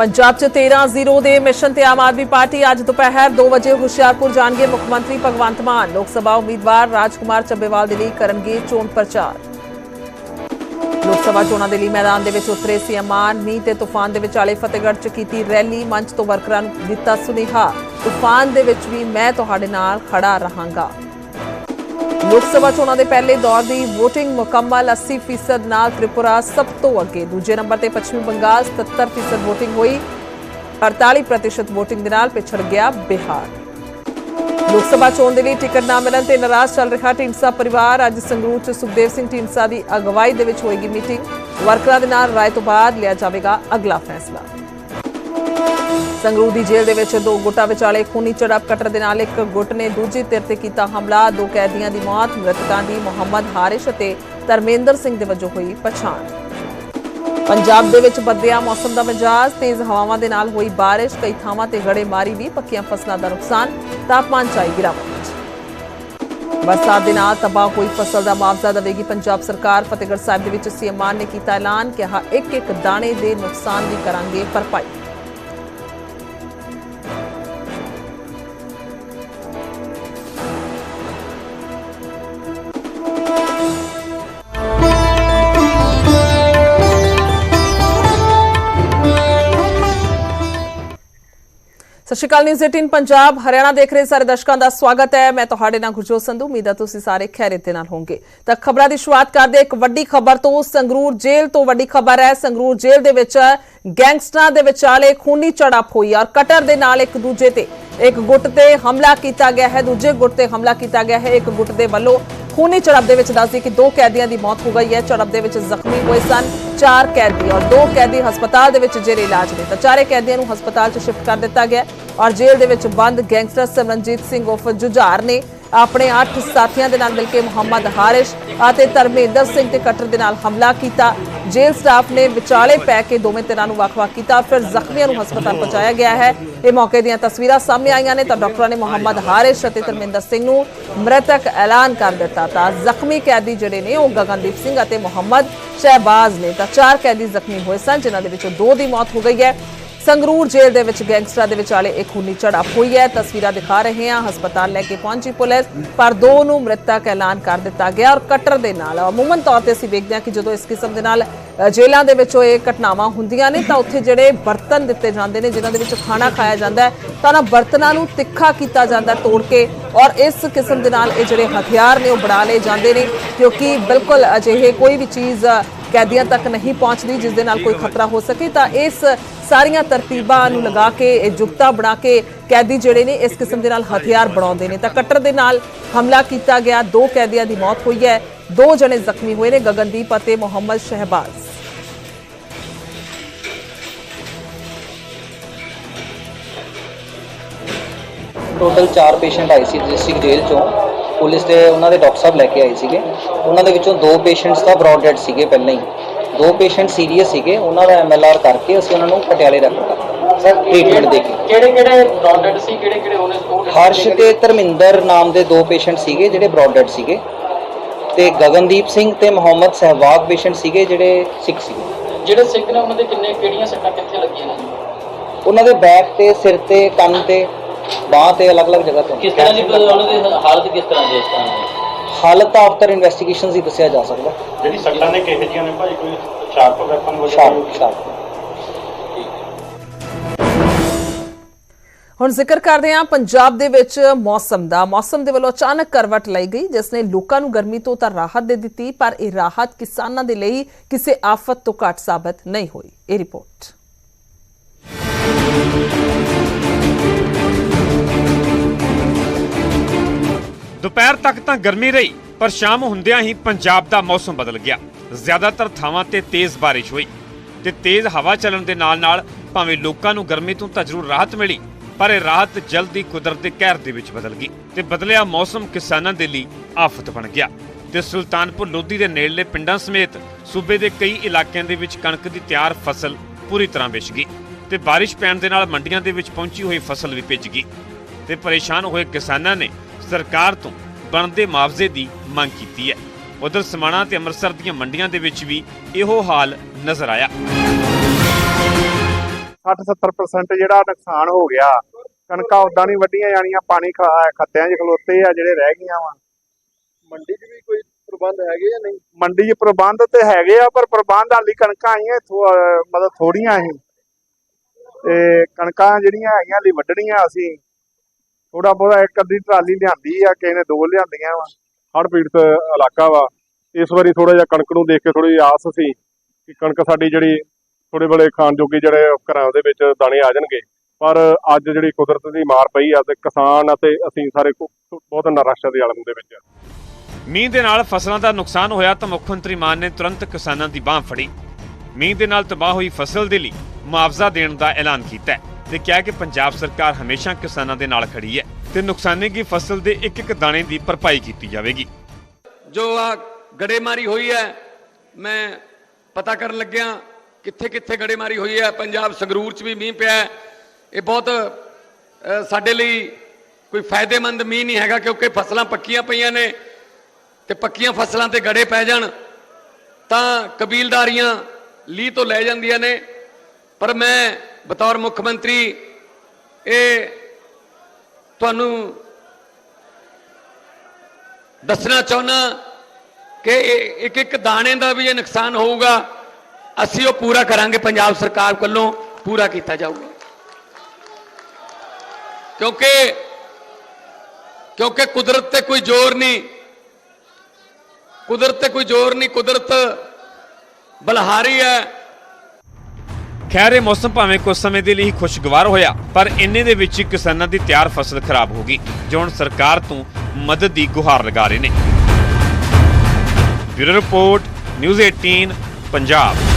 ਪੰਜਾਬ 'ਚ 13-0 ਦੇ ਮਿਸ਼ਨ ਤੇ ਆਮ ਆਦਮੀ ਪਾਰਟੀ ਅੱਜ ਦੁਪਹਿਰ 2 ਵਜੇ ਹੁਸ਼ਿਆਰਪੁਰ ਜਾਣਗੇ ਮੁੱਖ ਮੰਤਰੀ ਭਗਵੰਤ ਮਾਨ। ਲੋਕ ਸਭਾ ਉਮੀਦਵਾਰ ਰਾਜਕੁਮਾਰ ਚੱਬੇਵਾਲ ਦੇ ਲਈ ਕਰਨਗੇ ਚੋਣ ਪ੍ਰਚਾਰ। ਲੋਕ ਸਭਾ ਚੋਣਾਂ ਦੇ ਲਈ ਮੈਦਾਨ ਦੇ ਵਿੱਚ ਉਤਰੇ ਸੀਐਮ ਮਾਨ ਮੀਂਹ ਤੇ ਤੂਫਾਨ ਦੇ ਵਿਚਾਲੇ ਫਤਿਹਗੜ੍ਹ 'ਚ ਕੀਤੀ ਰੈਲੀ, ਮੰਚ ਤੋਂ ਵਰਕਰਾਂ ਨੂੰ ਦਿੱਤਾ ਸੁਨੇਹਾ। ਤੂਫਾਨ ਦੇ ਵਿੱਚ ਵੀ ਮੈਂ ਤੁਹਾਡੇ ਨਾਲ ਖੜਾ ਰਹਾਂਗਾ। ਲੋਕ ਸਭਾ ਚੋਣਾਂ ਦੇ ਪਹਿਲੇ ਦੌਰ ਦੀ VOTING ਮੁਕੰਮਲ 80% ਨਾਲ ਤ੍ਰਿਪੁਰਾ ਸਭ ਤੋਂ ਅੱਗੇ। ਦੂਜੇ ਨੰਬਰ ਤੇ ਪੱਛਮੀ ਬੰਗਾਲ 77% VOTING ਹੋਈ। 48% VOTING ਦੇ ਨਾਲ ਪਿਛੜ ਗਿਆ ਬਿਹਾਰ। ਲੋਕ ਸਭਾ ਚੋਣ ਦੇ ਲਈ ਟਿਕਟ ਨਾ ਮਿਲਣ ਤੇ ਨਾਰਾਜ਼ ਚੱਲ ਰਿਹਾ ਢੀਂਡਸਾ ਪਰਿਵਾਰ। ਅੱਜ ਸੰਗਰੂਰ ਚ ਸੁਖਦੇਵ ਸਿੰਘ ਢੀਂਡਸਾ ਦੀ ਅਗਵਾਈ ਦੇ ਵਿੱਚ ਹੋਏਗੀ ਮੀਟਿੰਗ। ਵਰਕਰਾਂ ਦੇ ਨਾਲ ਰਾਏ ਤੋਂ ਬਾਅਦ ਲਿਆ ਜਾਵੇਗਾ ਅਗਲਾ ਫੈਸਲਾ। ਸੰਗਰੂਰ ਦੀ ਜੇਲ੍ਹ ਦੇ ਵਿੱਚ ਦੋ ਗੁੱਟਾਂ ਵਿਚਾਲੇ ਖੂਨੀ ਝੜਪ ਕਟਰ ਦੇ ਨਾਲ ਇੱਕ ਗੁੱਟ ਨੇ ਦੂਜੀ ਧਿਰ ਤੇ ਕੀਤਾ ਹਮਲਾ। ਦੋ ਕੈਦੀਆਂ ਦੀ ਮੌਤ, ਮ੍ਰਿਤਕਾਂ ਦੀ ਮੁਹੰਮਦ ਹਾਰਿਸ਼ ਅਤੇ ਧਰਮੇਂਦਰ ਸਿੰਘ ਦੇ ਵਜੋਂ ਹੋਈ ਪਛਾਣ। ਪੰਜਾਬ ਦੇ ਵਿੱਚ ਬਦਲਿਆ ਮੌਸਮ ਦਾ ਮਿਜਾਜ਼, ਤੇਜ਼ ਹਵਾਵਾਂ ਦੇ ਨਾਲ ਹੋਈ ਬਾਰਿਸ਼, ਕਈ ਥਾਵਾਂ ਤੇ ਗੜੇਮਾਰੀ ਵੀ, ਪੱਕੀਆਂ ਫਸਲਾਂ ਦਾ ਨੁਕਸਾਨ, ਤਾਪਮਾਨ ਚ ਆਈ ਗਿਰਾਵਟ। ਬਰਸਾਤ ਦੇ ਨਾਲ ਤਬਾਹ ਹੋਈ ਫਸਲ ਦਾ ਮੁਆਵਜ਼ਾ ਦੇਵੇਗੀ ਪੰਜਾਬ ਸਰਕਾਰ। ਫਤਿਹਗੜ੍ਹ ਸਾਹਿਬ ਦੇ ਵਿੱਚ ਸੀਐਮ ਮਾਨ ਨੇ ਕੀਤਾ ਐਲਾਨ, ਕਿਹਾ ਇੱਕ ਇੱਕ ਦਾਣੇ ਦੇ ਨੁਕਸਾਨ ਦੀ ਕਰਾਂਗੇ ਭਰਪਾਈ। ਸਤਿ ਸ਼੍ਰੀ ਅਕਾਲ ਨਿਊਜ਼ 18 ਪੰਜਾਬ, ਹਰਿਆਣਾ ਦੇਖ ਰਹੇ ਸਾਰੇ ਦਰਸ਼ਕਾਂ ਦਾ ਸਵਾਗਤ ਹੈ। ਮੈਂ ਤੁਹਾਡੇ ਨਾਲ ਗੁਰਜੋਤ ਸੰਧੂ, ਉਮੀਦ ਹੈ ਤੁਸੀਂ ਸਾਰੇ ਖੈਰਿਅਤ ਦੇ ਨਾਲ ਹੋਵੋਗੇ। ਤਾਂ ਖਬਰਾਂ ਦੀ ਸ਼ੁਰੂਆਤ ਕਰਦੇ ਇੱਕ ਵੱਡੀ ਖਬਰ ਤੋਂ ਸੰਗਰੂਰ ਜੇਲ੍ਹ ਤੋਂ ਵੱਡੀ ਖਬਰ ਹੈ। ਸੰਗਰੂਰ ਜੇਲ੍ਹ ਦੇ ਵਿੱਚ ਗੈਂਗਸਟਰਾਂ ਦੇ ਵਿਚਾਲੇ ਖੂਨੀ ਝੜਪ ਹੋਈ ਔਰ ਕਟਰ ਦੇ ਨਾਲ ਇੱਕ ਦੂਜੇ ਤੇ ਇੱਕ ਗੁੱਟ ਤੇ ਹਮਲਾ ਕੀਤਾ ਗਿਆ ਹੈ, ਦੂਜੇ ਗੁੱਟ ਤੇ ਹਮਲਾ ਕੀਤਾ ਗਿਆ ਹੈ। ਇੱਕ ਗੁੱਟ ਦੇ ਵੱਲੋਂ ਖੂਨੀ ਝੜਪ ਦੇ ਵਿੱਚ ਦੱਸਦੀ ਕਿ ਦੋ ਕੈਦੀਆਂ ਦੀ ਮੌਤ ਹੋ ਗਈ ਹੈ। ਝੜਪ ਦੇ ਵਿੱਚ ਜ਼ਖਮੀ ਹੋਏ ਸਨ ਚਾਰ ਕੈਦੀ ਔਰ ਦੋ ਕੈਦੀ ਹਸਪਤਾਲ ਦੇ ਵਿੱਚ ਜੇਰੇ ਇਲਾਜ ਨੇ ਤਾਂ ਚਾਰੇ ਕੈਦੀਆਂ ਨੂੰ ਹਸਪਤਾਲ 'ਚ ਸ਼ਿਫਟ ਕਰ ਦਿੱਤਾ ਗਿਆ ਔਰ ਜੇਲ੍ਹ ਦੇ ਵਿੱਚ ਬੰਦ ਗੈਂਗਸਟਰ ਸਿਮਰਨਜੀਤ ਸਿੰਘ ਉਫ ਜੁਝਾਰ ਨੇ ਆਪਣੇ 8 ਸਾਥੀਆਂ ਦੇ ਨਾਲ ਮਿਲ ਕੇ ਮੁਹੰਮਦ ਹਾਰਿਸ਼ ਅਤੇ ਧਰਮੇਂਦਰ ਸਿੰਘ ਤੇ ਕਟਰ ਦੇ ਨਾਲ ਹਮਲਾ ਕੀਤਾ। ਜੇਲ੍ਹ ਸਟਾਫ ਨੇ ਵਿਚਾਲੇ ਪੈ ਕੇ ਦੋਵੇਂ ਧਿਰਾਂ ਨੂੰ ਵੱਖ-ਵੱਖ ਕੀਤਾ। ਫਿਰ ਜ਼ਖਮੀਆਂ ਨੂੰ ਹਸਪਤਾਲ ਪਹੁੰਚਾਇਆ ਗਿਆ ਹੈ। ਇਹ ਮੌਕੇ ਦੀਆਂ ਤਸਵੀਰਾਂ ਸਾਹਮਣੇ ਆਈਆਂ ਨੇ ਤਾਂ ਡਾਕਟਰਾਂ ਨੇ ਮੁਹੰਮਦ ਹਾਰਿਸ਼ ਅਤੇ ਧਰਮੇਂਦਰ ਸਿੰਘ ਨੂੰ ਮ੍ਰਿਤਕ ਐਲਾਨ ਕਰ ਦਿੱਤਾ ਤਾਂ ਜ਼ਖਮੀ ਕੈਦੀ ਜਿਹੜੇ ਨੇ ਉਹ ਗਗਨਦੀਪ ਸਿੰਘ ਅਤੇ ਮੁਹੰਮਦ ਸ਼ਹਿਬਾਜ਼ ਨੇ ਤਾਂ ਚਾਰ ਕੈਦੀ ਜ਼ਖਮੀ ਹੋਏ ਸਨ, ਜਿਨ੍ਹਾਂ ਦੇ ਵਿੱਚੋਂ ਦੋ ਦੀ ਮੌਤ ਹੋ ਗਈ ਹੈ। ਸੰਗਰੂਰ ਜੇਲ੍ਹ ਦੇ ਵਿੱਚ ਗੈਂਗਸਟਰਾਂ ਦੇ ਵਿਚਾਲੇ ਇੱਕ ਖੂਨੀ ਝੜਪ ਹੋਈ ਹੈ। ਤਸਵੀਰਾਂ ਦਿਖਾ ਰਹੇ ਹਾਂ। ਹਸਪਤਾਲ ਲੈ ਕੇ ਪਹੁੰਚੀ ਪੁਲਿਸ, ਪਰ ਦੋ ਨੂੰ ਮ੍ਰਿਤਕ ਐਲਾਨ ਕਰ ਦਿੱਤਾ ਗਿਆ ਔਰ ਕਟਰ ਦੇ ਨਾਲ। ਅਮੂਮਨ ਤੌਰ ਤੇ ਅਸੀਂ ਵੇਖਦੇ ਹਾਂ ਕਿ ਜਦੋਂ ਇਸ ਕਿਸਮ ਦੇ ਨਾਲ ਜੇਲ੍ਹਾਂ ਦੇ ਵਿੱਚੋਂ ਇਹ ਘਟਨਾਵਾਂ ਹੁੰਦੀਆਂ ਨੇ, ਤਾਂ ਉੱਥੇ ਜਿਹੜੇ ਬਰਤਨ ਦਿੱਤੇ ਜਾਂਦੇ ਨੇ, ਜਿਨ੍ਹਾਂ ਦੇ ਵਿੱਚ ਖਾਣਾ ਖਾਇਆ ਜਾਂਦਾ ਹੈ, ਤਾਂ ਉਹਨਾਂ ਬਰਤਨਾਂ ਨੂੰ ਤਿੱਖਾ ਕੀਤਾ ਜਾਂਦਾ, ਤੋੜ ਕੇ ਔਰ ਇਸ ਕਿਸਮ ਦੇ ਨਾਲ ਇਹ ਜਿਹੜੇ ਹਥਿਆਰ ਨੇ, ਉਹ ਬਣਾ ਲਏ ਜਾਂਦੇ ਨੇ, ਕਿਉਂਕਿ ਬਿਲਕੁਲ ਅਜਿਹੇ ਕੋਈ ਵੀ ਚੀਜ਼ ਕੈਦੀਆਂ ਤੱਕ ਨਹੀਂ ਪਹੁੰਚਦੀ, ਜਿਸ ਦੇ ਨਾਲ ਕੋਈ ਖਤਰਾ ਹੋ ਸਕੇ, ਤਾਂ ਇਸ ਸਾਰੀਆਂ ਤਰਤੀਬਾਂ ਨੂੰ ਲਗਾ ਕੇ ਜੁਗਤਾ ਬਣਾ ਕੇ ਕੈਦੀ ਜਿਹੜੇ ਨੇ, ਇਸ ਕਿਸਮ ਦੇ ਨਾਲ ਹਥਿਆਰ ਬਣਾਉਂਦੇ ਨੇ। ਤਾਂ ਕਟਰ ਦੇ ਨਾਲ ਹਮਲਾ ਕੀਤਾ ਗਿਆ, ਦੋ ਕੈਦੀਆਂ ਦੀ ਮੌਤ ਹੋਈ ਹੈ, ਦੋ ਜਣੇ ਜ਼ਖਮੀ ਹੋਏ ਨੇ, ਗਗਨਦੀਪ ਅਤੇ ਮੁਹੰਮਦ ਸ਼ਹਿਬਾਜ਼। ਟੋਟਲ 4 ਪੇਸ਼ੈਂਟ ਆਏ ਸੀ ਡਿਸਟ੍ਰਿਕਟ ਜੇਲ੍ਹ ਚੋਂ। ਪੁਲਿਸ ਦੇ ਉਹਨਾਂ ਦੇ ਡਾਕਟਰ ਸਾਹਿਬ ਲੈ ਕੇ ਆਏ ਸੀਗੇ। ਉਹਨਾਂ ਦੇ ਵਿੱਚੋਂ ਦੋ ਪੇਸ਼ੈਂਟਸ ਤਾਂ ਬ੍ਰੌਡ ਡੈਡ ਸੀਗੇ ਪਹਿਲਾਂ ਹੀ। ਦੋ ਪੇਸ਼ੈਂਟ ਸੀਰੀਅਸ ਸੀਗੇ ਉਹਨਾਂ ਦਾ ਐਮਐਲਆਰ ਕਰਕੇ ਅਸੀਂ ਉਹਨਾਂ ਨੂੰ ਪਟਿਆਲੇ ਰੈਫਰ ਕਰਤਾ ਸਰ ਟ੍ਰੀਟਮੈਂਟ ਦੇ ਕੇ ਕਿਹੜੇ ਕਿਹੜੇ ਬ੍ਰੌਡਡ ਸੀ ਕਿਹੜੇ ਕਿਹੜੇ ਉਹਨੇ ਉਹ ਹਰਸ਼ ਤੇ ਧਰਮਿੰਦਰ ਨਾਮ ਦੇ ਦੋ ਪੇਸ਼ੈਂਟ ਸੀਗੇ ਜਿਹੜੇ ਬ੍ਰੌਡ ਡੈਡ ਸੀਗੇ। ਤੇ ਗਗਨਦੀਪ ਸਿੰਘ ਤੇ ਮੁਹੰਮਦ ਸਹਿਵਾਗ ਪੇਸ਼ੈਂਟ ਸੀਗੇ ਜਿਹੜੇ ਸਿੱਖ ਸੀਗੇ। ਜਿਹੜੇ ਸਿੱਖ ਨੇ ਉਹਨਾਂ ਦੇ ਕਿੰਨੇ ਕਿਹੜੀਆਂ ਸੱਟਾਂ ਕਿੱਥੇ ਲੱਗੀਆਂ ਨੇ? ਉਹਨਾਂ ਦੇ ਬੈਕ ਤੇ ਸਿਰ ਤੇ ਕੰਨ ਤੇ ਬਾਹ ਤੇ ਅਲੱਗ-ਅਲੱਗ ਜਗ੍ਹਾ ਤੇ। ਕਿਸ ਤਰ੍ਹਾਂ ਦੀ ਉਹਨਾਂ ਦੀ ਹਾਲਤ ਕਿਸ ਤਰ੍ਹਾਂ ਦੀ ਇਸ ਤਰ੍ਹਾਂ ਦੀ? ਹਾਲਤ ਆਫਟਰ ਇਨਵੈਸਟੀਗੇਸ਼ਨਸ ਹੀ ਦੱਸਿਆ ਜਾ ਸਕਦਾ। ਜਿਹੜੀ ਸੱਟਾਂ ਨੇ ਕਿਹੋ ਜਿਹੀਆਂ ਨੇ ਭਾਈ? ਕੋਈ ਸ਼ਾਰਪ ਵੈਪਨ ਵਗੈਰਾ ਸ਼ਾਰਪ ਸ਼ਾਰਪ। ਹੁਣ ਜ਼ਿਕਰ ਕਰਦੇ ਹਾਂ ਪੰਜਾਬ ਦੇ ਵਿੱਚ ਮੌਸਮ ਦਾ। ਮੌਸਮ ਦੇ ਵੱਲੋਂ ਅਚਾਨਕ ਕਰਵਟ ਲਈ ਗਈ ਜਿਸ ਨੇ ਲੋਕਾਂ ਨੂੰ ਗਰਮੀ ਤੋਂ ਤਾਂ ਰਾਹਤ ਦੇ ਦਿੱਤੀ ਪਰ ਇਹ ਰਾਹਤ ਕਿਸਾਨਾਂ ਦੇ ਲਈ ਕਿਸੇ ਆਫਤ ਤੋਂ ਘੱਟ ਸਾਬਤ ਨਹੀਂ ਹੋਈ। ਇਹ ਰਿਪੋਰਟ। ਦੁਪਹਿਰ ਤੱਕ ਤਾਂ ਗਰਮੀ ਰਹੀ, ਪਰ ਸ਼ਾਮ ਹੁੰਦਿਆਂ ਹੀ ਪੰਜਾਬ ਦਾ ਮੌਸਮ ਬਦਲ ਗਿਆ। ਜ਼ਿਆਦਾਤਰ ਥਾਵਾਂ ਤੇ ਤੇਜ਼ ਬਾਰਿਸ਼ ਹੋਈ ਤੇ ਤੇਜ਼ ਹਵਾ ਚੱਲਣ ਦੇ ਨਾਲ-ਨਾਲ ਭਾਵੇਂ ਲੋਕਾਂ ਨੂੰ ਗਰਮੀ ਤੋਂ ਤਾਂ ਜ਼ਰੂਰ ਰਾਹਤ ਮਿਲੀ, ਪਰ ਇਹ ਰਾਹਤ ਜਲਦੀ ਕੁਦਰਤ ਦੇ ਕਹਿਰ ਦੇ ਵਿੱਚ ਬਦਲ ਗਈ ਤੇ ਬਦਲਿਆ ਮੌਸਮ ਕਿਸਾਨਾਂ ਦੇ ਲਈ ਆਫਤ ਬਣ ਗਿਆ ਤੇ ਸੁਲਤਾਨਪੁਰ ਲੋਧੀ ਦੇ ਨੇੜਲੇ ਪਿੰਡਾਂ ਸਮੇਤ ਸੂਬੇ ਦੇ ਕਈ ਇਲਾਕਿਆਂ ਦੇ ਵਿੱਚ ਕਣਕ ਦੀ ਤਿਆਰ ਫਸਲ ਪੂਰੀ ਤਰ੍ਹਾਂ ਵਿਛ ਗਈ ਤੇ ਬਾਰਿਸ਼ ਪੈਣ ਦੇ ਨਾਲ ਮੰਡੀਆਂ ਦੇ ਵਿੱਚ ਪਹੁੰਚੀ ਹੋਈ ਫਸਲ ਵੀ ਭਿੱਜ ਗਈ ਤੇ ਪਰੇਸ਼ਾਨ ਹੋਏ ਕਿਸਾਨਾਂ ਨੇ ਸਰਕਾਰ ਤੋਂ ਬਣਦੇ ਮੁਆਵਜ਼ੇ ਦੀ ਮੰਗ ਕੀਤੀ ਹੈ। ਉਧਰ ਸਮਾਣਾ ਤੇ ਅੰਮ੍ਰਿਤਸਰ ਦੀਆਂ ਮੰਡੀਆਂ ਦੇ ਵਿੱਚ ਵੀ ਇਹੋ ਹਾਲ ਨਜ਼ਰ ਆਇਆ। 60-70% ਜਿਹੜਾ ਨੁਕਸਾਨ ਹੋ ਗਿਆ ਕਣਕਾਂ ਉਦਾਂ ਨਹੀਂ ਵੱਢੀਆਂ ਜਾਣੀਆਂ ਪਾਣੀ ਖ- ਖੱਤਿਆਂ 'ਚ ਖਲੋਤੇ ਆ ਜਿਹੜੇ ਰਹਿ ਗਈਆਂ ਵਾ। ਮੰਡੀ 'ਚ ਵੀ ਕੋਈ ਪ੍ਰਬੰਧ ਹੈਗੇ ਜਾਂ ਨਹੀਂ? ਮੰਡੀ 'ਚ ਪ੍ਰਬੰਧ ਤੇ ਹੈਗੇ ਆ ਪਰ ਪ੍ਰਬੰਧ ਹਾਲੀ ਕਣਕਾਂ ਆਈਆਂ ਮਤਲਬ ਥੋੜੀਆਂ ਸੀ ਤੇ ਕਣਕਾਂ ਜਿਹੜੀਆਂ ਹੈਗੀਆਂ ਹਾਲੀ ਵੱਢਣੀਆਂ ਅਸੀਂ। ਥੋੜਾ ਬਹੁਤਾ ਇੱਕ ਅੱਧੀ ਟਰਾਲੀ ਲਿਆਂਦੀ ਆ, ਕਿਸੇ ਨੇ ਦੋ ਲਿਆਂਦੀਆਂ ਵਾ। ਹੜ ਪੀੜਤ ਇਲਾਕਾ ਵਾ। ਇਸ ਵਾਰੀ ਥੋੜਾ ਜਿਹਾ ਕਣਕ ਨੂੰ ਦੇਖ ਕੇ ਥੋੜੀ ਆਸ ਸੀ ਕਿ ਕਣਕ ਸਾਡੀ ਜਿਹੜੀ ਥੋੜੇ ਬੜੇ ਖਾਣ ਜੋਗੀ ਜਿਹੜੇ ਘਰਾਂ ਦੇ ਵਿੱਚ ਦਾਣੇ ਆ ਜਾਣਗੇ। ਪਰ ਅੱਜ ਜਿਹੜੀ ਕੁਦਰਤ ਦੀ ਮਾਰ ਪਈ ਆ ਤੇ ਕਿਸਾਨ ਅਤੇ ਅਸੀਂ ਸਾਰੇ ਬਹੁਤ ਨਿਰਾਸ਼ਾ ਦੇ ਆਲਮ ਦੇ ਵਿੱਚ ਆ। ਮੀਂਹ ਦੇ ਨਾਲ ਫਸਲਾਂ ਦਾ ਨੁਕਸਾਨ ਹੋਇਆ ਤਾਂ ਮੁੱਖ ਮੰਤਰੀ ਮਾਨ ਨੇ ਤੁਰੰਤ ਕਿਸਾਨਾਂ ਦੀ ਬਾਹ ਫੜੀ। ਮੀਂਹ ਦੇ ਨਾਲ ਤਬਾਹ ਹੋਈ ਫਸਲ ਦੇ ਲਈ ਮੁਆਵਜ਼ਾ ਦੇਣ ਦਾ ਐਲਾਨ ਕੀਤਾ ਹੈ। ਤੇ ਕਿਹਾ ਕਿ ਪੰਜਾਬ ਸਰਕਾਰ ਹਮੇਸ਼ਾ ਕਿਸਾਨਾਂ ਦੇ ਨਾਲ ਖੜੀ ਹੈ ਤੇ ਨੁਕਸਾਨੇ ਦੀ ਫਸਲ ਦੇ ਇੱਕ ਇੱਕ ਦਾਣੇ ਦੀ ਭਰਪਾਈ ਕੀਤੀ ਜਾਵੇਗੀ। ਜੋ ਆ ਗੜੇਮਾਰੀ ਹੋਈ ਹੈ, ਮੈਂ ਪਤਾ ਕਰਨ ਲੱਗਿਆ ਕਿੱਥੇ ਕਿੱਥੇ ਗੜੇਮਾਰੀ ਹੋਈ ਹੈ। ਪੰਜਾਬ ਸੰਗਰੂਰ 'ਚ ਵੀ ਮੀਂਹ ਪਿਆ ਹੈ। ਇਹ ਬਹੁਤ ਸਾਡੇ ਲਈ ਕੋਈ ਫਾਇਦੇਮੰਦ ਮੀਂਹ ਨਹੀਂ ਹੈਗਾ ਕਿਉਂਕਿ ਫਸਲਾਂ ਪੱਕੀਆਂ ਪਈਆਂ ਨੇ ਤੇ ਪੱਕੀਆਂ ਫਸਲਾਂ ਤੇ ਗੜੇ ਪੈ ਜਾਣ ਤਾਂ ਕਬੀਲਦਾਰੀਆਂ ਲੀ ਤੋਂ ਲੈ ਜਾਂਦੀਆਂ ਨੇ। ਪਰ ਮੈਂ ਬਤੌਰ ਮੁੱਖ ਮੰਤਰੀ, ਇਹ ਤੁਹਾਨੂੰ ਦੱਸਣਾ ਚਾਹੁੰਦਾ ਕਿ ਇੱਕ ਇੱਕ ਦਾਣੇ ਦਾ ਵੀ ਇਹ ਨੁਕਸਾਨ ਹੋਊਗਾ, ਅਸੀਂ ਉਹ ਪੂਰਾ ਕਰਾਂਗੇ, ਪੰਜਾਬ ਸਰਕਾਰ ਵੱਲੋਂ ਪੂਰਾ ਕੀਤਾ ਜਾਊਗਾ। ਕਿਉਂਕਿ ਕਿਉਂਕਿ ਕੁਦਰਤ ਤੇ ਕੋਈ ਜ਼ੋਰ ਨਹੀਂ, ਕੁਦਰਤ ਤੇ ਕੋਈ ਜ਼ੋਰ ਨਹੀਂ, ਕੁਦਰਤ ਬਲਹਾਰੀ ਹੈ। ਖੈਰ, ਇਹ ਮੌਸਮ ਭਾਵੇਂ ਕੁਝ ਸਮੇਂ ਦੇ ਲਈ ਖੁਸ਼ਗਵਾਰ ਹੋਇਆ, ਪਰ ਇੰਨੇ ਦੇ ਵਿੱਚ ਹੀ ਕਿਸਾਨਾਂ ਦੀ ਤਿਆਰ ਫਸਲ ਖਰਾਬ ਹੋ ਗਈ, ਜੋ ਹੁਣ ਸਰਕਾਰ ਤੋਂ ਮਦਦ ਦੀ ਗੁਹਾਰ ਲਗਾ ਰਹੇ ਨੇ। Bureau report, news 18 Punjab.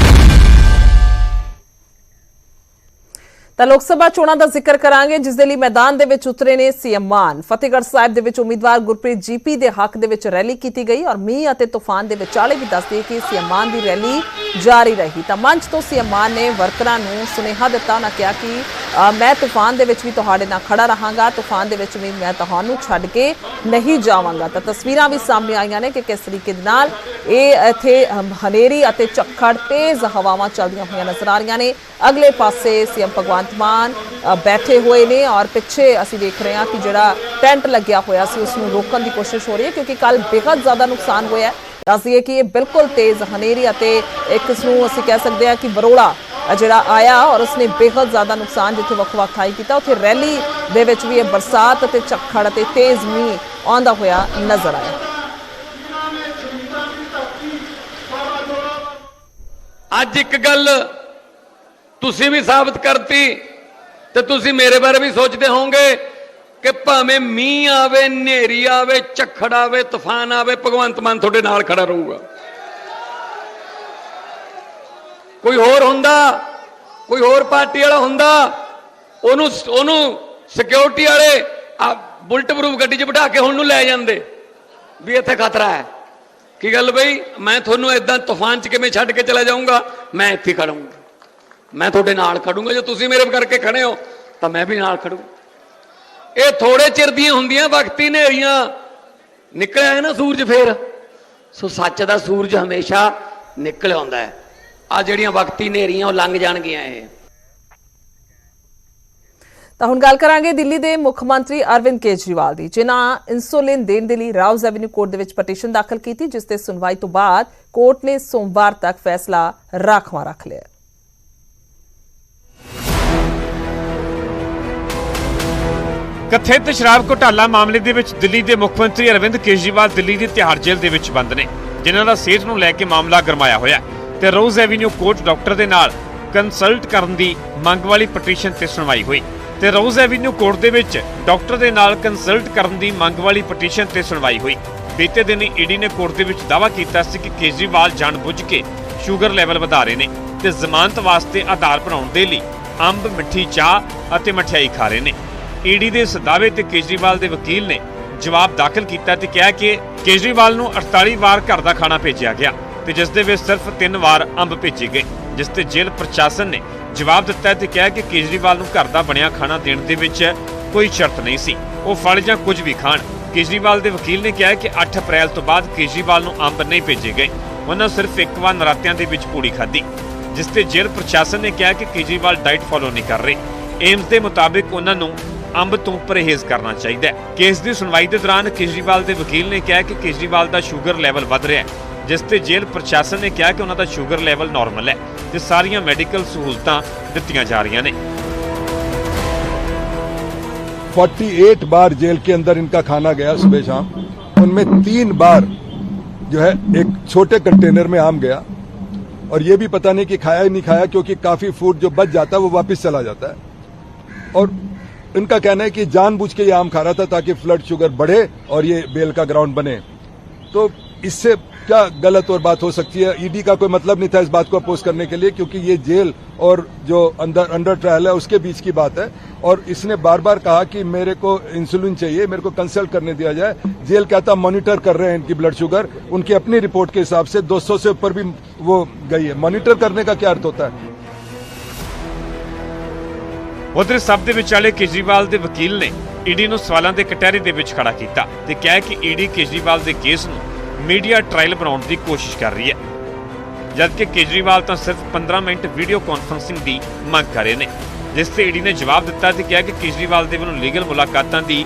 ਤਾਂ ਲੋਕ ਸਭਾ ਚੋਣਾਂ ਦਾ ਜ਼ਿਕਰ ਕਰਾਂਗੇ, ਜਿਸ ਦੇ ਲਈ ਮੈਦਾਨ ਦੇ ਵਿੱਚ ਉਤਰੇ ਨੇ ਸੀਐਮ ਮਾਨ। ਫਤਿਹਗੜ੍ਹ ਸਾਹਿਬ ਦੇ ਵਿੱਚ ਉਮੀਦਵਾਰ ਗੁਰਪ੍ਰੀਤ ਜੀਪੀ ਦੇ ਹੱਕ ਦੇ ਵਿੱਚ ਰੈਲੀ ਕੀਤੀ ਗਈ ਔਰ ਮੀਂਹ ਅਤੇ ਤੂਫਾਨ ਦੇ ਵਿਚਾਲੇ ਵੀ ਦੱਸਦੀ ਕਿ ਸੀਐਮ ਮਾਨ ਦੀ ਰੈਲੀ ਜਾਰੀ ਰਹੀ। ਤਾਂ ਮੰਚ ਤੋਂ ਸੀਐਮ ਮਾਨ ਨੇ ਵਰਕਰਾਂ ਨੂੰ ਸੁਨੇਹਾ ਦਿੱਤਾ, ਉਹਨਾਂ ਕਿਹਾ ਕਿ ਮੈਂ ਤੂਫਾਨ ਦੇ ਵਿੱਚ ਵੀ ਤੁਹਾਡੇ ਨਾਲ ਖੜਾ ਰਹਾਂਗਾ, ਤੂਫਾਨ ਦੇ ਵਿੱਚ ਵੀ ਮੈਂ ਤੁਹਾਨੂੰ ਛੱਡ ਕੇ ਨਹੀਂ ਜਾਵਾਂਗਾ। ਤਾਂ ਤਸਵੀਰਾਂ ਵੀ ਸਾਹਮਣੇ ਆਈਆਂ ਨੇ ਕਿ ਕਿਸ ਤਰੀਕੇ ਦੇ ਨਾਲ ਇਹ ਇੱਥੇ ਹਨੇਰੀ ਅਤੇ ਝੱਖੜ ਤੇਜ਼ ਹਵਾਵਾਂ ਚੱਲਦੀਆਂ ਹੋਈਆਂ ਨਜ਼ਰ ਆ ਰਹੀਆਂ ਨੇ। ਅਗਲੇ ਪਾਸੇ ਸੀਐਮ ਭਗਵੰਤ ਮਾਨ ਬੈਠੇ ਹੋਏ ਨੇ ਔਰ ਪਿੱਛੇ ਅਸੀਂ ਦੇਖ ਰਹੇ ਹਾਂ ਕਿ ਜਿਹੜਾ ਟੈਂਟ ਲੱਗਿਆ ਹੋਇਆ ਸੀ ਉਸ ਨੂੰ ਰੋਕਣ ਦੀ ਕੋਸ਼ਿਸ਼ ਹੋ ਰਹੀ ਹੈ ਕਿਉਂਕਿ ਕੱਲ ਬੇहद ਜ਼ਿਆਦਾ ਨੁਕਸਾਨ ਹੋਇਆ ਹੈ। ਦੱਸ ਦਈਏ ਕਿ ਇਹ ਬਿਲਕੁਲ ਤੇਜ਼ ਹਨੇਰੀ ਅਤੇ ਇੱਕ ਨੂੰ ਅਸੀਂ ਕਹਿ ਸਕਦੇ ਹਾਂ ਕਿ ਬਰੋੜਾ ਜਿਹੜਾ ਆਇਆ ਔਰ ਉਸਨੇ ਬੇहद ਜ਼ਿਆਦਾ ਨੁਕਸਾਨ ਜਿੱਥੇ ਵੱਖ-ਵੱਖ ਥਾਈ ਕੀਤਾ, ਉੱਥੇ ਰੈਲੀ ਦੇ ਵਿੱਚ ਵੀ ਇਹ ਬਰਸਾਤ ਅਤੇ ਝੱਖੜ ਅਤੇ ਤੇਜ਼ ਮੀਂਹ ਆਉਂਦਾ ਹੋਇਆ ਨਜ਼ਰ ਆਇਆ। ਅੱਜ ਇੱਕ ਗੱਲ ਤੁਸੀਂ ਵੀ ਸਾਬਤ ਕਰਤੀ ਤੇ ਤੁਸੀਂ ਮੇਰੇ ਬਾਰੇ ਵੀ ਸੋਚਦੇ ਹੋਵੋਗੇ ਕਿ ਭਾਵੇਂ ਮੀਂਹ ਆਵੇ, ਹਨੇਰੀ ਆਵੇ, ਝੱਖੜ ਆਵੇ, ਤੂਫਾਨ ਆਵੇ, ਭਗਵੰਤ ਮਾਨ ਤੁਹਾਡੇ ਨਾਲ ਖੜਾ ਰਹੂਗਾ। ਕੋਈ ਹੋਰ ਹੁੰਦਾ? ਕੋਈ ਹੋਰ ਪਾਰਟੀ ਵਾਲਾ ਹੁੰਦਾ? ਉਹਨੂੰ ਉਹਨੂੰ ਸਿਕਿਉਰਿਟੀ ਵਾਲੇ ਬੁਲਟ ਪ੍ਰੂਫ ਗੱਡੀ 'ਚ ਬਿਠਾ ਕੇ ਹੁਣ ਨੂੰ ਲੈ ਜਾਂਦੇ, ਵੀ ਇੱਥੇ ਖਤਰਾ ਹੈ। ਕੀ ਗੱਲ ਬਈ? ਮੈਂ ਤੁਹਾਨੂੰ ਇਦਾਂ ਤੂਫਾਨ 'ਚ ਕਿਵੇਂ ਛੱਡ ਕੇ ਚਲਾ ਜਾਊਂਗਾ? ਮੈਂ ਇੱਥੇ ਖੜੂੰਗਾ। ਮੈਂ ਤੁਹਾਡੇ ਨਾਲ ਖੜੂੰਗਾ। ਜੇ ਤੁਸੀਂ ਮੇਰੇ ਕਰਕੇ ਖੜੇ ਹੋ, ਤਾਂ ਮੈਂ ਵੀ ਨਾਲ ਖੜੂ। ਇਹ ਥੋੜੇ ਚਿਰ ਦੀਆਂ ਹੁੰਦੀਆਂ ਵਕਤੀ ਹਨੇਰੀਆਂ ਨਿਕਲਿਆ ਹੈ ਨਾ ਸੂਰਜ ਫੇਰ। ਸੋ ਸੱਚ ਦਾ ਸੂਰਜ ਹਮੇਸ਼ਾ ਨਿਕਲ ਆਉਂਦਾ ਹੈ। ਆ ਜਿਹੜੀਆਂ ਵਕਤੀ ਹਨੇਰੀਆਂ ਉਹ ਲੰਘ ਜਾਣਗੀਆਂ ਇਹ। ਤਾਂ ਹੁਣ ਗੱਲ ਕਰਾਂਗੇ ਦਿੱਲੀ ਦੇ ਮੁੱਖ ਮੰਤਰੀ ਅਰਵਿੰਦ ਕੇਜਰੀਵਾਲ ਦੀ, ਜਿਨ੍ਹਾਂ ਇਨਸੂਲਿਨ ਦੇਣ ਦੇ ਲਈ ਰਾਉਜ਼ ਐਵਨਿਊ ਕੋਰਟ ਦੇ ਵਿੱਚ ਪਟੀਸ਼ਨ ਦਾਖਲ ਕੀਤੀ, ਜਿਸ ਤੇ ਸੁਣਵਾਈ ਤੋਂ ਬਾਅਦ ਕੋਰਟ ਨੇ ਸੋਮਵਾਰ ਤੱਕ ਫੈਸਲਾ ਰਾਖਵਾਂ ਰੱਖ ਲਿਆ ਕਥਿਤ ਸ਼ਰਾਬ ਘੁਟਾਲਾ ਮਾਮਲੇ ਦੇ ਵਿੱਚ ਦਿੱਲੀ ਦੇ ਮੁੱਖ ਮੰਤਰੀ ਅਰਵਿੰਦ ਕੇਜਰੀਵਾਲ ਦਿੱਲੀ ਦੀ ਤਿਹਾੜ ਜੇਲ੍ਹ ਦੇ ਵਿੱਚ ਬੰਦ ਨੇ, ਜਿਨ੍ਹਾਂ ਦਾ ਸਿਹਤ ਨੂੰ ਲੈ ਕੇ ਮਾਮਲਾ ਗਰਮਾਇਆ ਹੋਇਆ ਤੇ ਰੋਜ਼ ਐਵਨਿਊ ਕੋਰਟ ਡਾਕਟਰ ਦੇ ਨਾਲ ਕੰਸਲਟ ਕਰਨ ਦੀ ਮੰਗ ਵਾਲੀ ਪਟੀਸ਼ਨ ਤੇ ਸੁਣਵਾਈ ਹੋਈ। ਤੇ ਰੋਜ਼ ਐਵਨਿਊ ਕੋਰਟ ਦੇ ਵਿੱਚ ਡਾਕਟਰ ਦੇ ਨਾਲ ਕੰਸਲਟ ਕਰਨ ਦੀ ਮੰਗ ਵਾਲੀ ਪਟੀਸ਼ਨ ਤੇ ਸੁਣਵਾਈ ਹੋਈ। ਬੀਤੇ ਦਿਨ ਈਡੀ ਨੇ ਕੋਰਟ ਦੇ ਵਿੱਚ ਦਾਅਵਾ ਕੀਤਾ ਸੀ ਕਿ ਕੇਜਰੀਵਾਲ ਜਾਣਬੁੱਝ ਕੇ ਸ਼ੂਗਰ ਲੈਵਲ ਵਧਾ ਰਹੇ ਨੇ ਤੇ ਜ਼ਮਾਨਤ ਵਾਸਤੇ ਆਧਾਰ ਬਣਾਉਣ ਦੇ ਲਈ ਅੰਬ, ਮਿੱਠੀ ਚਾਹ ਅਤੇ ਮਠਿਆਈ ਖਾ ਰਹੇ ਨੇ। ਈਡੀ ਦੇ ਇਸ ਦਾਅਵੇ ਤੇ ਕੇਜਰੀਵਾਲ ਦੇ ਵਕੀਲ ਨੇ ਜਵਾਬ ਦਾਖਲ ਕੀਤਾ ਤੇ ਕਿਹਾ ਕਿ ਕੇਜਰੀਵਾਲ ਨੂੰ 48 ਵਾਰ ਘਰ ਦਾ ਖਾਣਾ ਭੇਜਿਆ ਗਿਆ ਤੇ ਜਿਸ ਦੇ ਵਿੱਚ ਸਿਰਫ 3 ਵਾਰ ਅੰਬ ਭੇਜੇ ਗਏ, ਜਿਸ ਤੇ ਜੇਲ੍ਹ ਪ੍ਰਸ਼ਾਸਨ ਨੇ ਜਵਾਬ ਦਿੱਤਾ ਤੇ ਕਿਹਾ ਕਿ ਕੇਜਰੀਵਾਲ ਨੂੰ ਘਰ ਦਾ ਬਣਿਆ ਖਾਣਾ ਦੇਣ ਦੇ ਵਿੱਚ ਕੋਈ ਸ਼ਰਤ ਨਹੀਂ ਸੀ। ਉਹ ਫਲ ਜਾਂ ਕੁਝ ਵੀ ਖਾਣ। ਕੇਜਰੀਵਾਲ ਦੇ ਵਕੀਲ ਨੇ ਕਿਹਾ ਕਿ 8 ਅਪ੍ਰੈਲ ਤੋਂ ਬਾਅਦ ਕੇਜਰੀਵਾਲ ਨੂੰ ਅੰਬ ਨਹੀਂ ਭੇਜੇ ਗਏ। ਉਹਨਾਂ ਸਿਰਫ ਇੱਕ ਵਾਰ ਨਰਾਤਿਆਂ ਦੇ ਵਿੱਚ ਪੂੜੀ ਖਾਧੀ, ਜਿਸ ਤੇ ਜੇਲ੍ਹ ਪ੍ਰਸ਼ਾਸਨ ਨੇ ਕਿਹਾ ਕਿ ਕੇਜਰੀਵਾਲ ਡਾਈਟ ਫੋਲੋ ਨਹੀਂ ਕਰ ਰਹੇ। ਏਮਸ ਦੇ ਮੁਤਾਬਿਕ ਉਹਨਾਂ ਨੂੰ ਅੰਬ ਤੋਂ ਪਰਹੇਜ਼ ਕਰਨਾ ਚਾਹੀਦਾ ਹੈ। ਕੇਸ ਦੀ ਸੁਣਵਾਈ ਦੇ ਦੌਰਾਨ ਕੇਜਰੀਵਾਲ ਦੇ ਵਕੀਲ ਨੇ ਕਿਹਾ ਕਿ ਕੇਜਰੀਵਾਲ ਦਾ ਸ਼ੂਗਰ ਲੈਵਲ ਵੱਧ ਰਿਹਾ ਹੈ। ਜਿਸ ਤੇ ਜੇਲ੍ਹ ਪ੍ਰਸ਼ਾਸਨ ਨੇ ਕਿਹਾ ਕਿ ਉਹਨਾਂ ਦਾ ਸ਼ੂਗਰ ਲੈਵਲ ਨਾਰਮਲ ਹੈ ਤੇ ਸਾਰੀਆਂ ਮੈਡੀਕਲ ਸਹੂਲਤਾਂ ਦਿੱਤੀਆਂ ਜਾ ਰਹੀਆਂ ਨੇ 48 बार जेल के अंदर इनका खाना गया सुबह शाम उनमें तीन बार जो है एक छोटे कंटेनर में आम गया और ये भी पता नहीं कि खाया ही नहीं खाया क्योंकि काफी फूड जो बच जाता है वो वापस चला जाता है और इनका कहना है कि जानबूझ के ये आम खा रहा था ताकि फ्लड शुगर बढ़े और ये बेल का ग्राउंड बने तो इससे क्या गलत और बात हो सकती है ईडी का कोई मतलब नहीं था इस बात को अपोज करने के लिए क्योंकि ये जेल और जो अंदर अंडर ट्रायल है उसके बीच की बात है और इसने बार बार कहा कि मेरे को इंसुलिन चाहिए मेरे को कंसल्ट करने दिया जाए जेल कहता मॉनिटर कर रहे हैं इनकी ब्लड शुगर उनकी अपनी रिपोर्ट के हिसाब से 200 से ऊपर भी वो गई है मॉनिटर करने का क्या अर्थ होता है ਉਧਰ ਸਭ ਦੇ ਵਿਚਾਲੇ ਕੇਜਰੀਵਾਲ ਦੇ ਵਕੀਲ ਨੇ ਈਡੀ ਨੂੰ ਸਵਾਲਾਂ ਦੇ ਕਟਹਿਰੇ ਦੇ ਵਿੱਚ ਖੜਾ ਕੀਤਾ ਤੇ ਕਿਹਾ ਕਿ ਈਡੀ ਕੇਜਰੀਵਾਲ ਦੇ ਕੇਸ ਨੂੰ ਮੀਡੀਆ ਟ੍ਰਾਇਲ ਬਣਾਉਣ ਦੀ ਕੋਸ਼ਿਸ਼ ਕਰ ਰਹੀ ਹੈ। ਜਦਕਿ ਕੇਜਰੀਵਾਲ ਤਾਂ ਸਿਰਫ 15 ਮਿੰਟ ਵੀਡੀਓ ਕਾਨਫਰੰਸਿੰਗ ਦੀ ਮੰਗ ਕਰ ਰਹੇ ਨੇ, ਜਿਸ ਤੇ ਈਡੀ ਨੇ ਜਵਾਬ ਦਿੱਤਾ ਤੇ ਕਿਹਾ ਕਿ ਕੇਜਰੀਵਾਲ ਦੇ ਵੱਲੋਂ ਲੀਗਲ ਮੁਲਾਕਾਤਾਂ ਦੀ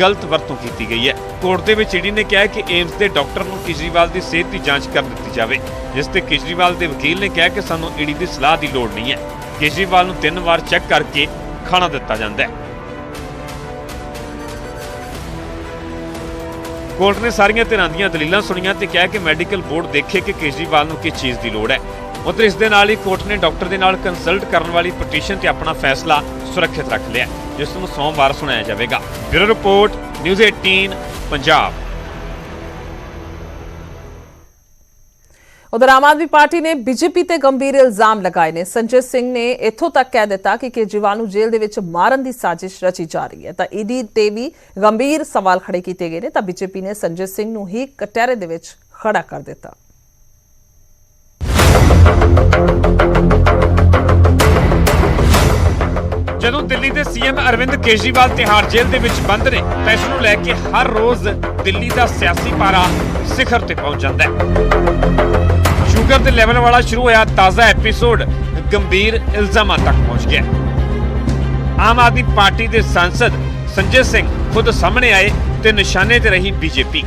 ਗਲਤ ਵਰਤੋਂ ਕੀਤੀ ਗਈ ਹੈ। ਕੋਰਟ ਦੇ ਵਿੱਚ ਈਡੀ ਨੇ ਕਿਹਾ ਕਿ ਏਮਸ ਦੇ ਡਾਕਟਰ ਨੂੰ ਕੇਜਰੀਵਾਲ ਦੀ ਸਿਹਤ ਦੀ ਜਾਂਚ ਕਰ ਦਿੱਤੀ ਜਾਵੇ, ਜਿਸ ਤੇ ਕੇਜਰੀਵਾਲ ਦੇ ਵਕੀਲ ਨੇ ਕਿਹਾ ਕਿ ਸਾਨੂੰ ਈਡੀ ਦੀ ਸਲਾਹ ਦੀ ਲੋੜ ਨਹੀਂ ਹੈ। ਕੇਜਰੀਵਾਲ ਨੂੰ ਤਿੰਨ ਵਾਰ ਚੈੱਕ ਕਰਕੇ ਖਾਣਾ ਦਿੱਤਾ ਜਾਂਦਾ ਹੈ। ਕੋਰਟ ਨੇ ਸਾਰੀਆਂ ਧਿਰਾਂ ਦੀਆਂ ਦਲੀਲਾਂ ਸੁਣੀਆਂ ਤੇ ਕਿਹਾ ਕਿ ਮੈਡੀਕਲ ਬੋਰਡ ਦੇਖੇ ਕਿ ਕੇਜਰੀਵਾਲ ਨੂੰ ਕਿਸ ਚੀਜ਼ ਦੀ ਲੋੜ ਹੈ। ਉਧਰ ਇਸ ਦੇ ਨਾਲ ਹੀ ਕੋਰਟ ਨੇ ਡਾਕਟਰ ਦੇ ਨਾਲ ਕੰਸਲਟ ਕਰਨ ਵਾਲੀ ਪਟੀਸ਼ਨ ਤੇ ਆਪਣਾ ਫੈਸਲਾ ਸੁਰੱਖਿਅਤ ਰੱਖ ਲਿਆ, ਜਿਸ ਨੂੰ ਸੋਮਵਾਰ ਸੁਣਾਇਆ ਜਾਵੇਗਾ। Bureau report, news 18 Punjab. ਉਧਰ ਆਮ ਆਦਮੀ ਪਾਰਟੀ ਨੇ ਬੀਜੇਪੀ ਤੇ ਗੰਭੀਰ ਇਲਜ਼ਾਮ ਲਗਾਏ ਨੇ। ਸੰਜੇ ਸਿੰਘ ਨੇ ਇੱਥੋਂ ਤੱਕ ਕਹਿ ਦਿੱਤਾ ਕਿ ਕੇਜਰੀਵਾਲ ਨੂੰ ਜੇਲ੍ਹ ਦੇ ਵਿੱਚ ਮਾਰਨ ਦੀ ਸਾਜ਼ਿਸ਼ ਰਚੀ ਜਾ ਰਹੀ ਹੈ। ਤਾਂ ਈਡੀ ਤੇ ਵੀ ਗੰਭੀਰ ਸਵਾਲ ਖੜੇ ਕੀਤੇ ਗਏ ਨੇ, ਤਾਂ ਬੀਜੇਪੀ ਨੇ ਸੰਜੇ ਸਿੰਘ ਨੂੰ ਹੀ ਕਟਹਿਰੇ ਦੇ ਵਿੱਚ ਖੜਾ ਕਰ ਦਿੱਤਾ। ਜਦੋਂ ਦਿੱਲੀ ਦੇ ਸੀਐਮ ਅਰਵਿੰਦ ਕੇਜਰੀਵਾਲ ਤਿਹਾੜ ਜੇਲ੍ਹ ਦੇ ਵਿੱਚ ਬੰਦ ਨੇ, ਤਾਂ ਇਸ ਨੂੰ ਲੈ ਕੇ ਹਰ ਰੋਜ਼ ਦਿੱਲੀ ਦਾ ਸਿਆਸੀ ਪਾਰਾ ਸਿਖਰ ਤੇ ਪਹੁੰਚ ਜਾਂਦਾ ਹੈ। ਸ਼ੂਗਰ ਦੇ ਲੈਵਲ ਵਾਲਾ ਸ਼ੁਰੂ ਹੋਇਆ, ਤਾਜ਼ਾ ਐਪੀਸੋਡ ਗੰਭੀਰ ਇਲਜ਼ਾਮਾਂ ਤੱਕ ਪਹੁੰਚ ਗਿਆ। ਆਮ ਆਦਮੀ ਪਾਰਟੀ ਦੇ ਸੰਸਦ ਸੰਜੇ ਸਿੰਘ ਖੁਦ ਸਾਹਮਣੇ ਆਏ ਤੇ ਨਿਸ਼ਾਨੇ ਤੇ ਰਹੀ ਬੀਜੇਪੀ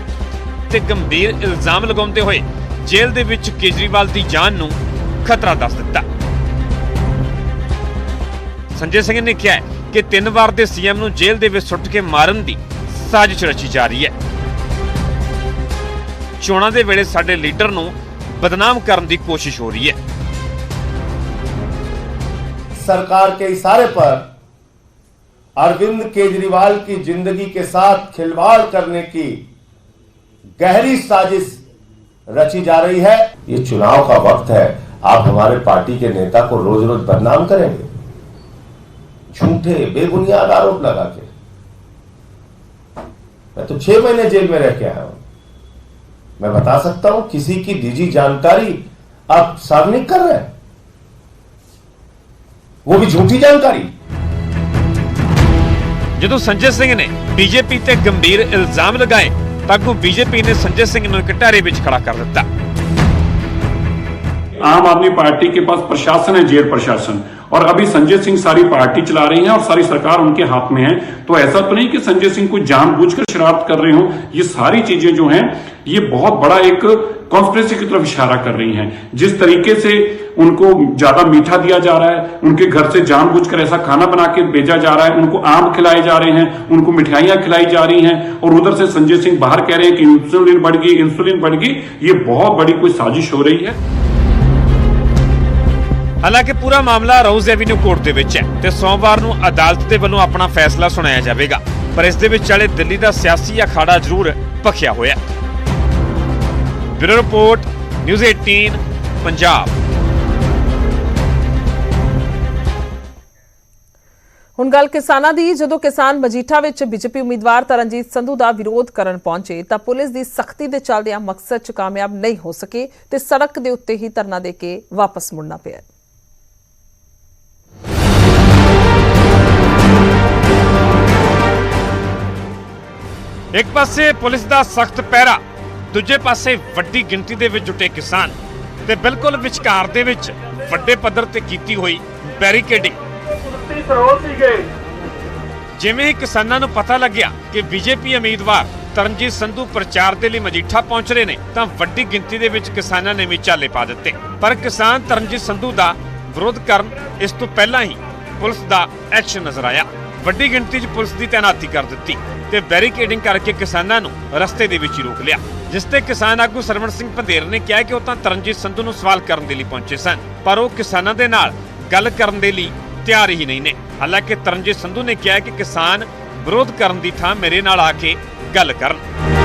ਤੇ ਗੰਭੀਰ ਇਲਜ਼ਾਮ ਲਗਾਉਂਦੇ ਹੋਏ ਜੇਲ੍ਹ ਦੇ ਵਿੱਚ ਕੇਜਰੀਵਾਲ ਦੀ ਜਾਨ ਨੂੰ ਖਤਰਾ ਦੱਸ ਦਿੱਤਾ। ਸੰਜੇ ਸਿੰਘ ਨੇ ਕਿਹਾ ਕਿ ਤਿੰਨ ਵਾਰ ਦੇ ਸੀਐਮ ਨੂੰ ਜੇਲ੍ਹ ਦੇ ਵਿੱਚ ਸੁੱਟ ਕੇ ਮਾਰਨ ਦੀ ਸਾਜ਼ਿਸ਼ ਰਚੀ ਜਾ ਰਹੀ ਹੈ। ਚੋਣਾਂ ਦੇ ਵੇਲੇ ਸਾਡੇ ਲੀਡਰ ਨੂੰ बदनाम करने की कोशिश हो रही है। सरकार के इशारे पर अरविंद केजरीवाल की ज़िंदगी के साथ खिलवाड़ करने की गहरी साजिश रची जा रही है। ये चुनाव का वक्त है। आप हमारे पार्टी के नेता को रोज रोज बदनाम करेंगे। झूठे, बेबुनियाद आरोप लगा के। मैं तो छह महीने जेल में रह के आया हूँ। मैं बता सकता हूं किसी की निजी जानकारी आप सार्वजनिक कर रहे हैं वो भी झूठी जानकारी ਜਦੋਂ ਸੰਜੇ ਸਿੰਘ ਨੇ ਬੀਜੇਪੀ ਤੇ ਗੰਭੀਰ ਇਲਜ਼ਾਮ ਲਗਾਏ ਤਾਂ ਅੱਗੋਂ ਬੀਜੇਪੀ ਨੇ ਸੰਜੇ ਸਿੰਘ ਨੂੰ ਇੱਕ ਢਾਰੇ ਵਿੱਚ ਖੜਾ ਕਰ ਦਿੱਤਾ आम आदमी पार्टी के पास प्रशासन है जेल प्रशासन और अभी संजय सिंह सारी पार्टी चला रही है और सारी सरकार उनके हाथ में है। तो ऐसा तो नहीं कि संजय सिंह कोई जानबूझकर शरारत कर रहे हो। ये सारी चीज़ें जो हैं, ये बहुत बड़ा एक कॉन्स्पिरेसी की तरफ़ इशारा कर रही हैं। जिस तरीके से उनको ज़्यादा मीठा दिया जा रहा है, उनके घर से जानबूझकर ऐसा खाना बना के भेजा जा रहा है, उनको आम खिलाए जा रहे हैं, उनको मिठाइयाँ खिलाई जा रही हैं, और उधर से संजय सिंह बाहर कह रहे हैं कि इंसुलिन बढ़ गई, इंसुलिन बढ़ गई, ये बहुत बड़ी कोई साजिश हो रही है। ਹਾਲਾਂਕਿ ਪੂਰਾ ਮਾਮਲਾ ਰੋਜ਼ ਐਵੀਨਿਊ ਕੋਰਟ ਦੇ ਵਿੱਚ ਹੈ ਤੇ ਸੋਮਵਾਰ ਨੂੰ ਅਦਾਲਤ ਦੇ ਵੱਲੋਂ ਆਪਣਾ ਫੈਸਲਾ ਸੁਣਾਇਆ ਜਾਵੇਗਾ। ਪਰ ਇਸ ਦੇ ਵਿਚਾਲੇ ਦਿੱਲੀ ਦਾ ਸਿਆਸੀ ਅਖਾੜਾ ਜ਼ਰੂਰ ਭਖਿਆ ਹੋਇਆ ਬਿਊਰੋ ਰਿਪੋਰਟ, ਨਿਊਜ਼ 18 ਪੰਜਾਬ। ਹੁਣ ਗੱਲ ਕਿਸਾਨਾਂ ਦੀ, ਜਦੋਂ ਕਿਸਾਨ ਮਜੀਠਾ ਵਿੱਚ ਬੀਜੇਪੀ ਉਮੀਦਵਾਰ ਤਰਨਜੀਤ ਸੰਧੂ ਦਾ ਵਿਰੋਧ ਕਰਨ ਪਹੁੰਚੇ, ਤਾਂ ਪੁਲਿਸ ਦੀ ਸਖਤੀ ਦੇ ਚੱਲਦਿਆਂ ਮਕਸਦ 'ਚ ਕਾਮਯਾਬ ਨਹੀਂ ਹੋ ਸਕੇ ਤੇ ਸੜਕ ਦੇ ਉੱਤੇ ਹੀ ਧਰਨਾ ਦੇ ਕੇ ਵਾਪਸ ਮੁੜਨਾ ਪਿਆ ਇੱਕ ਪਾਸੇ ਪੁਲਿਸ ਦਾ ਸਖਤ ਪਹਿਰਾ, ਦੂਜੇ ਪਾਸੇ ਵੱਡੀ ਗਿਣਤੀ ਦੇ ਵਿੱਚ ਜੁਟੇ ਕਿਸਾਨ ਤੇ ਬਿਲਕੁਲ ਵਿਚਕਾਰ ਦੇ ਵਿੱਚ ਵੱਡੇ ਪੱਧਰ ਤੇ ਕੀਤੀ ਹੋਈ ਬੈਰੀਕੇਡਿੰਗ। ਜਿਵੇਂ ਹੀ ਕਿਸਾਨਾਂ ਨੂੰ ਪਤਾ ਲੱਗਿਆ ਕਿ ਬੀਜੇਪੀ ਉਮੀਦਵਾਰ ਤਰਨਜੀਤ ਸੰਧੂ ਪ੍ਰਚਾਰ ਦੇ ਲਈ ਮਜੀਠਾ ਪਹੁੰਚ ਰਹੇ ਨੇ, ਤਾਂ ਵੱਡੀ ਗਿਣਤੀ ਦੇ ਵਿੱਚ ਕਿਸਾਨਾਂ ਨੇ ਵੀ ਚਾਲੇ ਪਾ ਦਿੱਤੇ। ਪਰ ਕਿਸਾਨ ਤਰਨਜੀਤ ਸੰਧੂ ਦਾ ਵਿਰੋਧ ਕਰਨ ਇਸ ਤੋਂ ਪਹਿਲਾਂ ਹੀ ਪੁਲਿਸ ਦਾ ਐਕਸ਼ਨ ਨਜ਼ਰ ਆਇਆ। ਵੱਡੀ ਗਿਣਤੀ 'ਚ ਪੁਲਿਸ ਦੀ ਤਾਇਨਾਤੀ ਕਰ ਦਿੱਤੀ ਤੇ ਬੈਰੀਕੇਡਿੰਗ ਕਰਕੇ ਕਿਸਾਨਾਂ ਨੂੰ ਰਸਤੇ ਦੇ ਵਿੱਚ ਹੀ ਰੋਕ ਲਿਆ, ਜਿਸ ਤੇ ਕਿਸਾਨ ਆਗੂ ਸਰਵਣ ਸਿੰਘ ਪੰਧੇਰ ਨੇ ਕਿਹਾ ਕਿ ਉਹ ਤਾਂ ਤਰਨਜੀਤ ਸੰਧੂ ਨੂੰ ਸਵਾਲ ਕਰਨ ਦੇ ਲਈ ਪਹੁੰਚੇ ਸਨ, ਪਰ ਉਹ ਕਿਸਾਨਾਂ ਦੇ ਨਾਲ ਗੱਲ ਕਰਨ ਦੇ ਲਈ ਤਿਆਰ ਹੀ ਨਹੀਂ ਨੇ। ਹਾਲਾਂਕਿ ਤਰਨਜੀਤ ਸੰਧੂ ਨੇ ਕਿਹਾ ਕਿ ਕਿਸਾਨ ਵਿਰੋਧ ਕਰਨ ਦੀ ਥਾਂ ਮੇਰੇ ਨਾਲ ਆ ਕੇ ਗੱਲ ਕਰਨ।